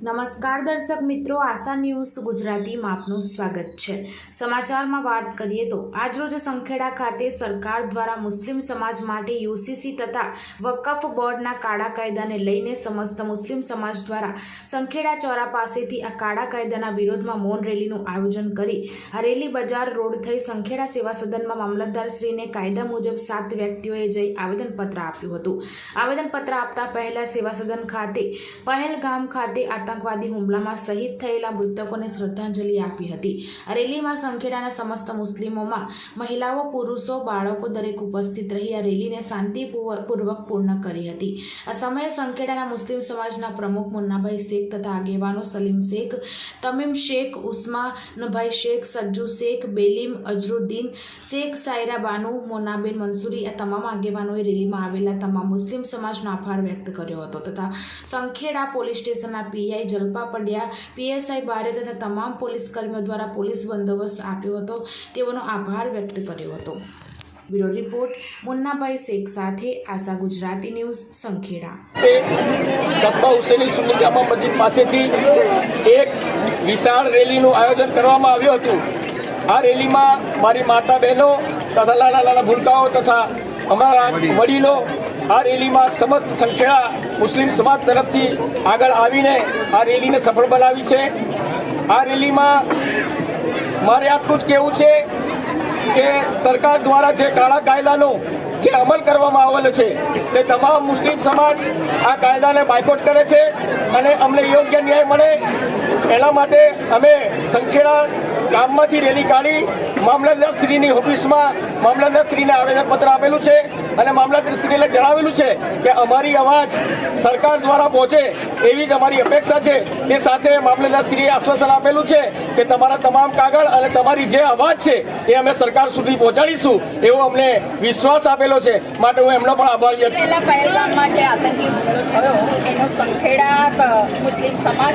નમસ્કાર દર્શક મિત્રો, આશા ન્યૂઝ ગુજરાતીમાં આપનું સ્વાગત છે. સમાચારમાં વાત કરીએ તો, આજરોજ સંખેડા ખાતે સરકાર દ્વારા મુસ્લિમ સમાજ માટે યુસીસી તથા વકફ બોર્ડના કાળા કાયદાને લઈને સમસ્ત મુસ્લિમ સમાજ દ્વારા સંખેડા ચોરા પાસેથી આ કાળા કાયદાના વિરોધમાં મૌન રેલીનું આયોજન કરી આ રેલી બજાર રોડ થઈ સંખેડા સેવા સદનમાં મામલતદારશ્રીને કાયદા મુજબ સાત વ્યક્તિઓએ જઈ આવેદનપત્ર આપ્યું હતું. આવેદનપત્ર આપતા પહેલા સેવા સદન ખાતે, પહેલગામ ખાતે આતંકવાદી હુમલામાં શહીદ થયેલા મૃતકોને શ્રદ્ધાંજલિ આપી હતી. આ રેલીમાં સંખેડાના સમસ્ત મુસ્લિમોમાં મહિલાઓ, પુરુષો, બાળકો દરેક ઉપસ્થિત રહી આ રેલીને શાંતિપૂર્વક પૂર્ણ કરી હતી. આ સમયે સંખેડાના મુસ્લિમ સમાજના પ્રમુખ મુન્નાભાઈ શેખ તથા આગેવાનો સલીમ શેખ, તમીમ શેખ, ઉસ્માનભાઈ શેખ, સજ્જુ શેખ, બેલીમ અજરુદ્દીન શેખ, સાયરા બાનુ, મોનાબેન મંસૂરી આ તમામ આગેવાનોએ રેલીમાં આવેલા તમામ મુસ્લિમ સમાજનો આભાર વ્યક્ત કર્યો હતો તથા સંખેડા પોલીસ સ્ટેશનના પીઆઈ જલપા પંડ્યા. પીએસઆઈ બારે તથા તમામ પોલીસ કર્મીઓ દ્વારા પોલીસ બંદોબસ્ત આપ્યો હતો. તેઓનો આભાર વ્યક્ત કર્યો હતો. બ્યુરો રિપોર્ટ, મુન્નાભાઈ શેખ સાથે આશા ગુજરાતી ન્યૂઝ, સંખેડા. કસ્બા હુસેની સુન્ની જામા મસ્જિદ પાસેથી એક વિશાળ રેલીનું આયોજન કરવામાં આવ્યું હતું. આ રેલીમાં મારી માતા બહેનો તથા નાના નાના ભૂલકાઓ તથા અમારા વડીલો આ રેલીમાં સમસ્ત સંખ્યા મુસ્લિમ સમાજ તરફથી આગળ આવીને આ રેલીને સફળ બનાવી છે. આ રેલીમાં મારે આટલું જ કહેવું છે કે સરકાર દ્વારા જે કાળા કાયદાનો જે અમલ કરવામાં આવેલો છે, તે તમામ મુસ્લિમ સમાજ આ કાયદાને બાયકોટ કરે છે અને અમને યોગ્ય ન્યાય મળે. એના માટે અમે સંખેડા ગામમાંથી રેલી કાઢી મામલતદારશ્રીની ઓફિસમાં મામલતદારશ્રીને આવેદનપત્ર આપેલું છે અને મામલતદારશ્રીને જણાવેલું છે કે અમારી અવાજ સરકાર દ્વારા પહોંચે એવી જ અમારી અપેક્ષા છે. તે સાથે મામલતદારશ્રીએ આશ્વાસન આપેલું છે કે તમારા તમામ કાગળ અને તમારી જે અવાજ છે એ અમે સરકાર સુધી પહોંચાડીશું એવો અમને વિશ્વાસ આપેલો છે. માટે હું એમનો પણ આભાર વ્યક્ત મુસ્લિમ સમાજ